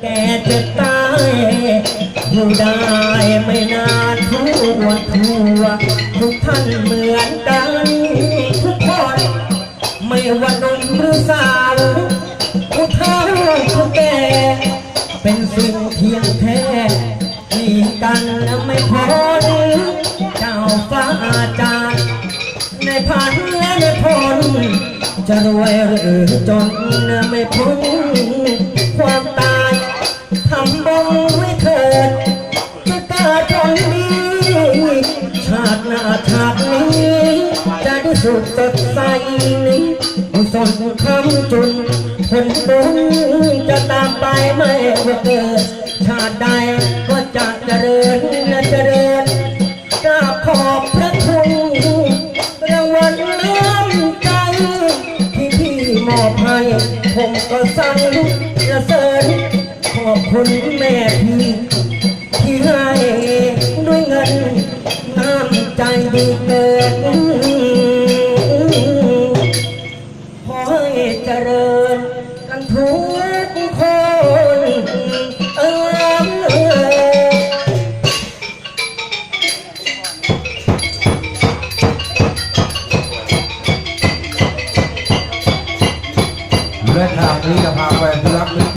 แกจะตายอยู่ได้ไม่นานทั่วทั่วทุกท่านเหมือนกันทุกคนไม่ว่าหนุ่มหรือสาวผู้เฒ่าผู้แก่เป็นสิ่งเทียงแท้มีกันและไม่พอเจ้าฟ้าอาจารย์ในพันและในพลจะรวยหรือจนไม่พ้นความตายาติหน้าชาตินี้จะได้สุดสดใสกุศลคำจุนผลบุญจะตามไปไม่ว่าเกิดชาติใดก็จะเจริญและเจริญกราบขอบพระคุณรางวัลน้ำใจที่พี่มอบให้ผมก็สั่งลุกระเสริญขอบคุณแม่พี่ ขอให้เจริญกันทุกคนเออและทางนี้จะพาไปรับ